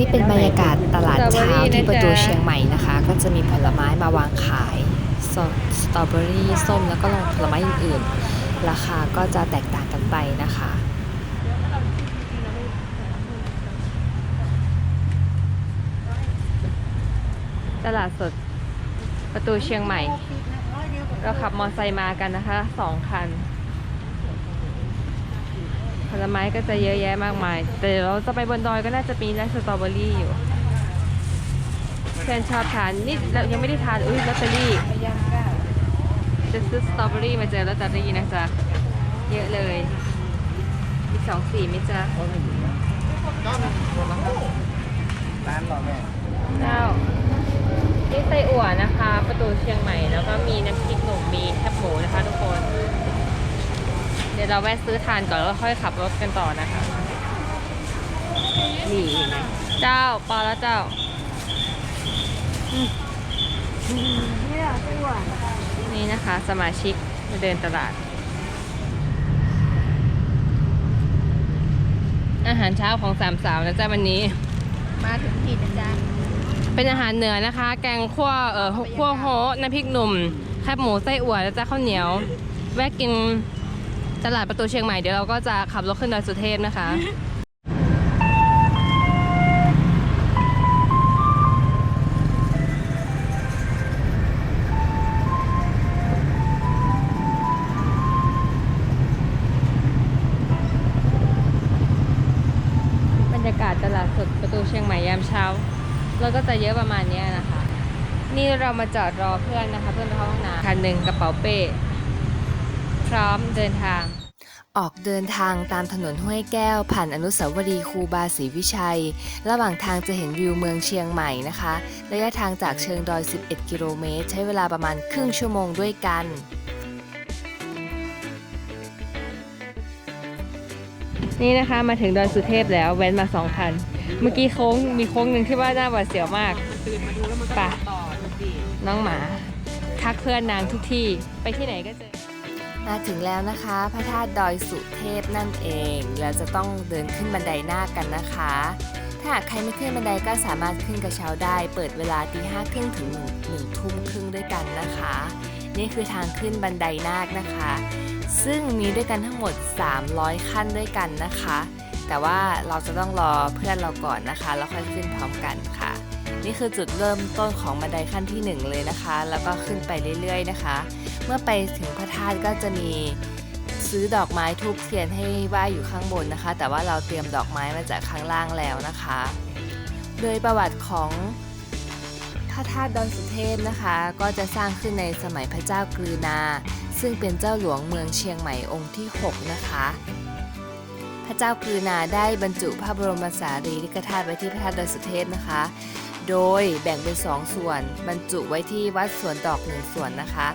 นี่เป็นบรรยากาศตลาดเช้าที่ประตูเชียงใหม่นะคะ ก็จะมีผลไม้มาวางขายสสตรอเบอรี่ส้มแล้วก็ผลไม้อื่นๆ ราคาก็จะแตกต่างกันไปนะคะตลาดสดประตูเชียงใหม่ เราขับมอเตอร์ไซค์มากันนะคะสองคัน ผลไม้ก็จะเยอะแยะมากมาย แต่เดี๋ยวเราจะไปบนดอยก็น่าจะมีร้านสตรอเบอรี่อยู่เพื่อนชอบทานนี่เรายังไม่ได้ทานอุ้ยลอตเตอรี่จะซื้อสตรอเบอรี่มาเจอลอตเตอรี่นะจ๊ะเยอะเลย มีสองสีไหมจ๊ะร้านเราแม่เจ้านี่ไส้อั่วนะคะ ประตูเชียงใหม่แล้วก็มีน้ำพริกหนุ่มมีแคบหมูนะคะทุกคน ดี๋ยวเราแวะซื้อทานก่อนแล้วค่อยขับรถกันต่อนะคะ นี่เจ้าปลาแล้วเจ้าอืมนี่นะคะ สมาชิกมาเดินตลาด อาหารเช้าของสามสาวนะจ๊ะวันนี้ มาถึงที่นะจ๊ะเป็นอาหารเหนือนะคะ แกงคั่วเอ่อคั่วโฮะน้ำพริกหนุ่มแคบหมูไส้อั่วแล้วจะข้าวเหนียว แวะกิน ตลาดประตูเชียงใหม่เดี๋ยวเราก็จะขับรถขึ้นดอยสุเทพนะคะ บรรยากาศตลาดสดประตูเชียงใหม่ยามเช้าแล้วก็จะเยอะประมาณนี้นะคะ นี่เรามาจอดรอเพื่อนนะคะ เพื่อนไปเข้าห้องน้ำคันหนึ่งกระเป๋าเป้ พร้อมเดินทาง ออกเดินทางตามถนนห้วยแก้ว ผ่านอนุสาวรีย์ครูบาศรีวิชัย ระหว่างทางจะเห็นวิวเมืองเชียงใหม่นะคะ ระยะทางจากเชิงดอย 11 กิโลเมตร ใช้เวลาประมาณครึ่งชั่วโมงด้วยกันนี่นะคะมาถึงดอยสุเทพแล้วแว้นมาสองคันเมื่อกี้โค้งมีโค้งหนึ่งที่ว่าหน้าหวาดเสียวมากป่ะน้องหมา ทักเพื่อนนางทุกที่ไปที่ไหนก็เจอ มาถึงแล้วนะคะ พระธาตุดอยสุเทพนั่นเอง เราจะต้องเดินขึ้นบันไดหน้ากันนะคะ ถ้าหากใครไม่ขึ้นบันไดก็สามารถขึ้นกระเช้าได้ เปิดเวลาตีห้าครึ่งถึงหนึ่งหนึ่งทุ่มครึ่งด้วยกันนะคะ นี่คือทางขึ้นบันไดนาคนะคะ ซึ่งมีด้วยกันทั้งหมด 300 ขั้นด้วยกันนะคะ แต่ว่าเราจะต้องรอเพื่อนเราก่อนนะคะ แล้วค่อยขึ้นพร้อมกันค่ะ นี่คือจุดเริ่มต้นของบันไดขั้นที่ 1 เลยนะคะ แล้วก็ขึ้นไปเรื่อยๆนะคะ เมื่อไปถึงพระธาตุก็จะมีซื้อดอกไม้ทูบเทียนให้ไหว้อยู่ข้างบนนะคะ แต่ว่าเราเตรียมดอกไม้มาจากข้างล่างแล้วนะคะ โดยประวัติของพระธาตุดอยสุเทพนะคะ ก็จะสร้างขึ้นในสมัยพระเจ้ากฤนา ซึ่งเป็นเจ้าหลวงเมืองเชียงใหม่องค์ที่ 6 นะคะ พระเจ้ากฤนาได้บรรจุพระบรมสารีริกธาตุไว้ที่พระธาตุดอยสุเทพนะคะ โดยแบ่งเป็น 2 ส่วน บรรจุไว้ที่วัดสวนดอกหนึ่งส่วนนะคะ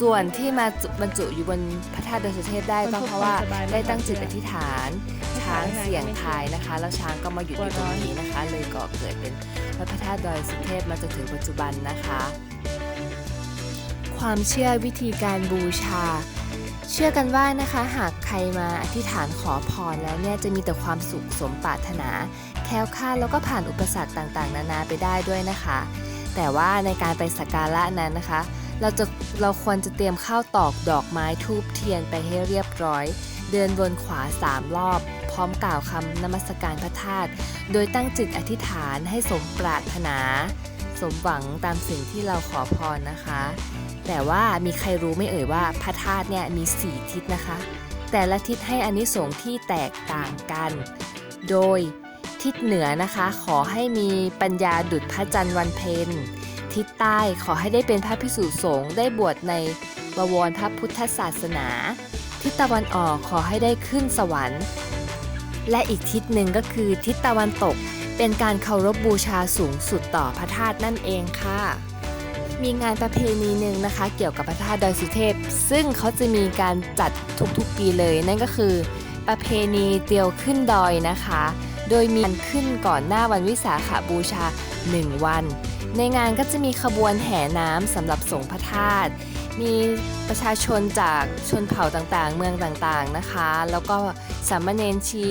ส่วนที่มาบรรจุอยู่บนพระธาตุดอยสุเทพได้ก็เพราะว่าได้ตั้งจิตอธิษฐาน ช้างเสี่ยงทายนะคะ แล้วช้างก็มาหยุดอยู่ตรงนี้นะคะ เลยก่อเกิดเป็นวัดพระธาตุดอยสุเทพมาจนถึงปัจจุบันนะคะ ความเชื่อวิธีการบูชาเชื่อกันว่านะคะหากใครมาอธิษฐานขอพรแล้วเนี่ยจะมีแต่ความสุขสมปรารถนา แคล้วคลาดแล้วก็ผ่านอุปสรรคต่างๆ นานาไปได้ด้วยนะคะ แต่ว่าในการไปสักการะนั้นนะคะ เราจะเราควรจะเตรียมข้าวตอกดอกไม้ทูบเทียนไปให้เรียบร้อย เดินวนขวาสามรอบ พร้อมกล่าวคำนมัสการพระธาตุโดยตั้งจิตอธิษฐานให้สมปรารถนา สมหวังตามสิ่งที่เราขอพรนะคะ แต่ว่ามีใครรู้ไหม่เอ่ยว่าพระธาตุเนี่ยมี4ทิศนะคะ แต่ละทิศให้อานิสงส์ที่แตกต่างกัน โดย ทิศเหนือนะคะ ขอให้มีปัญญาดุจพระจันทร์วันเพ็ญทิศใต้ขอให้ได้เป็นพระพิสุสงฆ์ได้บวชในบวรพระพุทธศาสนา ทิศตะวันออกขอให้ได้ขึ้นสวรรค์ และอีกทิศหนึ่งก็คือทิศตะวันตกเป็นการเคารพบูชาสูงสุดต่อพระธาตุนั่นเองค่ะ มีงานประเพณีหนึ่งนะคะ เกี่ยวกับพระธาตุดอยสุเทพ ซึ่งเขาจะมีการจัดทุกๆปีเลย นั่นก็คือ ประเพณีเตียวขึ้นดอยนะคะ โดยมีการขึ้นก่อนหน้าวันวิสาขบูชา 1 วัน ในงานก็จะมีขบวนแห่น้ำสำหรับส่งพระธาตุมีประชาชนจากชนเผ่าต่างๆ เมืองต่างๆนะคะ แล้วก็สามเณรชี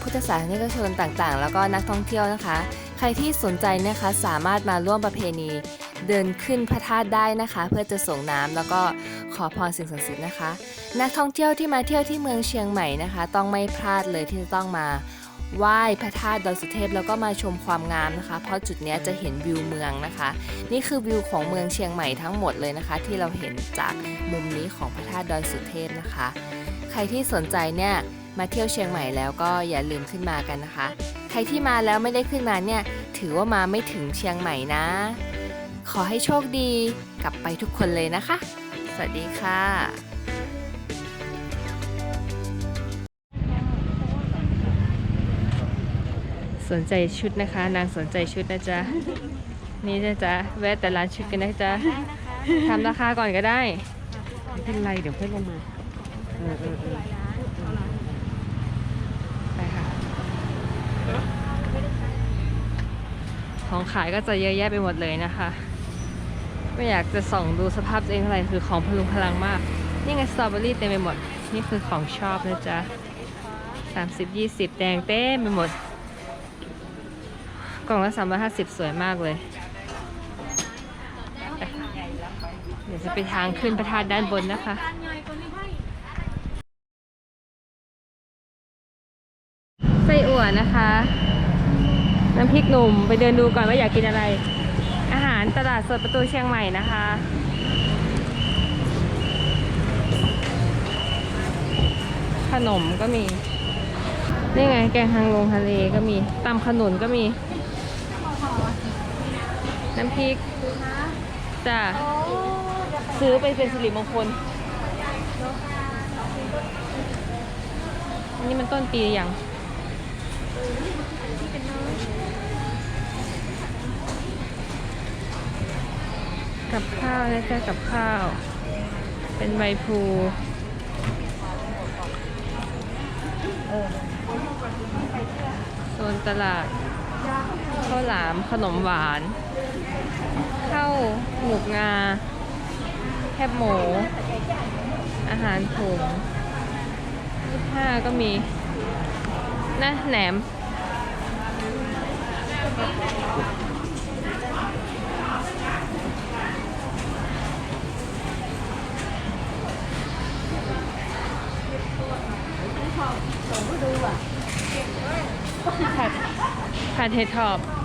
พุทธศาสนิกชนต่างๆ แล้วก็นักท่องเที่ยวนะคะ ใครที่สนใจนะคะสามารถมาร่วมประเพณีเดินขึ้นพระธาตุได้นะคะ เพื่อจะส่งน้ำแล้วก็ขอพรสิ่งศักดิ์สิทธิ์นะคะ นักท่องเที่ยวที่มาเที่ยวที่เมืองเชียงใหม่นะคะ ต้องไม่พลาดเลยที่จะต้องมา ไหว้พระธาตุดอยสุเทพแล้วก็มาชมความงามนะคะ เพราะจุดนี้จะเห็นวิวเมืองนะคะ นี่คือวิวของเมืองเชียงใหม่ทั้งหมดเลยนะคะ ที่เราเห็นจากมุมนี้ของพระธาตุดอยสุเทพนะคะ ใครที่สนใจเนี่ยมาเที่ยวเชียงใหม่แล้วก็อย่าลืมขึ้นมากันนะคะ ใครที่มาแล้วไม่ได้ขึ้นมาเนี่ยถือว่ามาไม่ถึงเชียงใหม่นะ ขอให้โชคดีกลับไปทุกคนเลยนะคะ สวัสดีค่ะ สนใจชุดนะคะ นางสนใจชุดนะจ๊ะ นี่นะจ๊ะแวะแต่ร้านชุดกันนะจ๊ะทำราคาก่อนก็ได้ไม่เป็นไรเดี๋ยวเพื่อนลงมาเออเออเออไปค่ะ ของขายก็จะเยอะแยะไปหมดเลยนะคะ ไม่อยากจะส่องดูสภาพตัวเองเท่าไหร่คือของพลุงพลังมาก นี่ไงสตรอเบอรี่เต็มไปหมด นี่คือของชอบนะจ๊ะ30 20 แดงเต็มไปหมด กล่องละ350สวยมากเลย เดี๋ยวจะไปทางขึ้นพระธาตุด้านบนนะคะ ไส้อั่วนะคะ น้ำพริกหนุ่มไปเดินดูก่อนว่าอยากกินอะไร อาหารตลาดสดประตูเชียงใหม่นะคะขนมก็มี นี่ไง แกงฮังลงทะเลก็มีตำขนุนก็มี น้ำพริกจ้ะซื้อไปเป็นสิริมงคลอันนี้มันต้นปีหรือยังกับข้าวนะจ๊ะกับข้าว เป็นใบพลูโซนตลาด ข้าวหลามขนมหวานข้าวหมูกงาแคบหมู อาหารถุงผ้าก็มีนะแหนมผั แฟนเทท็อบ